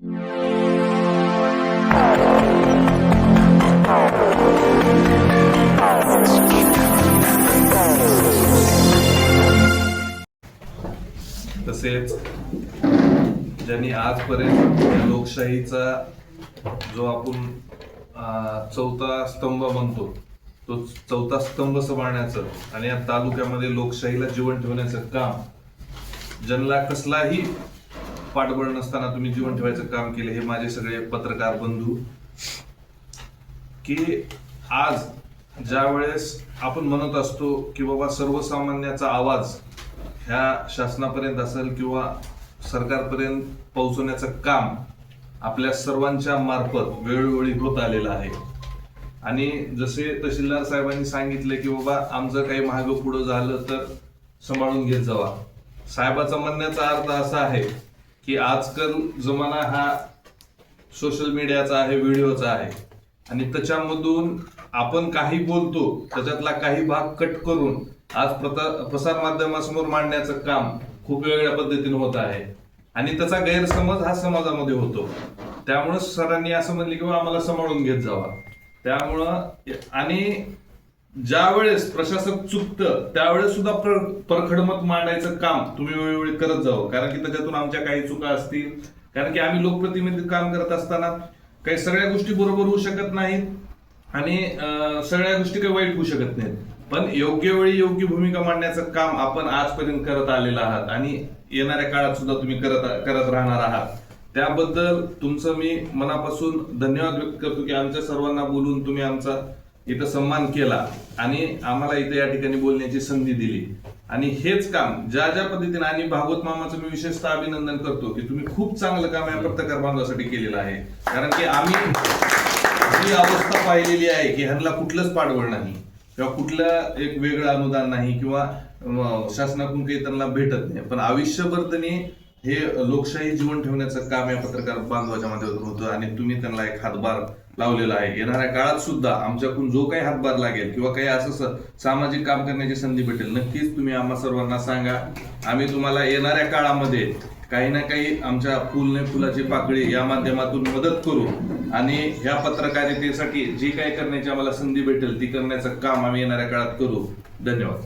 तसेच ज्यांनी आजपर्यंत लोकशाहीचा जो आपण चौथा स्तंभ म्हणतो तो चौथा स्तंभ सांभाळण्याचं आणि या तालुक्यामध्ये लोकशाहीला जीवन ठेवण्याचं काम ज्यांना कसलाही पाठबळ नसताना तुम्ही जीवन ठेवायचं काम केले हे माझे सगळे पत्रकार बंधू. की आज ज्या वेळेस आपण म्हणत असतो की बाबा सर्वसामान्याचा आवाज ह्या शासनापर्यंत असेल किंवा सरकारपर्यंत पोहोचवण्याचं काम आपल्या सर्वांच्या मार्फत वेळोवेळी होत आलेलं आहे. आणि जसे तहसीलदार साहेबांनी सांगितले की बाबा आमचं काही महाग पुढं झालं तर सांभाळून घेत जावा. साहेबाचा म्हणण्याचा अर्थ असा आहे की आजकाल जमाना हा सोशल मीडियाचा आहे व्हिडिओचा आहे. आणि त्याच्यामधून आपण काही बोलतो त्याच्यातला काही भाग कट करून आज प्रसार माध्यमासमोर मांडण्याचं काम खूप वेगळ्या पद्धतीने होत आहे. आणि त्याचा गैरसमज हा समाजामध्ये होतो. त्यामुळं सरांनी असं म्हणले की आम्हाला सांभाळून घेत जावा. त्यामुळं आणि ज्या वेळेस प्रशासक चुकतं त्यावेळेस सुद्धा परखडमत परखड मत मांडायचं काम तुम्ही वेळोवेळी करत जावं. कारण की त्याच्यातून आमच्या काही चुका असतील. कारण की आम्ही लोकप्रतिनिधी काम करत असताना काही सगळ्या गोष्टी बरोबर होऊ शकत नाहीत आणि सगळ्या गोष्टी काही वाईट होऊ शकत नाहीत. पण योग्य वेळी योग्य भूमिका मांडण्याचं काम आपण आजपर्यंत करत आलेलं आहात आणि येणाऱ्या काळात सुद्धा तुम्ही करत करत राहणार आहात. त्याबद्दल तुमचं मी मनापासून धन्यवाद व्यक्त करतो की आमच्या सर्वांना बोलून तुम्ही आमचा इथं सन्मान केला आणि आम्हाला इथं या ठिकाणी बोलण्याची संधी दिली. आणि हेच काम ज्या ज्या पद्धतीने आणि भागवत मामाचं मी विशेषतः अभिनंदन करतो की तुम्ही खूप चांगलं काम या पत्रकार बांधवासाठी केलेलं आहे. कारण की आम्ही ही अवस्था पाहिलेली आहे की ह्यांना कुठलंच पाठबळ नाही किंवा कुठलं एक वेगळं अनुदान नाही किंवा शासनाकडून काही त्यांना भेटत नाही. पण आयुष्यभर त्यांनी हे लोकशाही जीवन ठेवण्याचं काम या पत्रकार बांधवाच्या माध्यमातून होतं आणि तुम्ही त्यांना एक हातभार लावलेला आहे. येणाऱ्या काळात सुद्धा आमच्याकडून जो काही हातभार लागेल किंवा काही असं सामाजिक काम करण्याची संधी भेटेल नक्कीच तुम्ही आम्हा सर्वांना सांगा. आम्ही तुम्हाला येणाऱ्या काळामध्ये काही ना काही आमच्या फुलने फुलाची पाकळी या माध्यमातून मदत करू आणि ह्या पत्रकारितेसाठी जी काही करण्याची आम्हाला संधी भेटेल ती करण्याचं काम आम्ही येणाऱ्या काळात करू. धन्यवाद.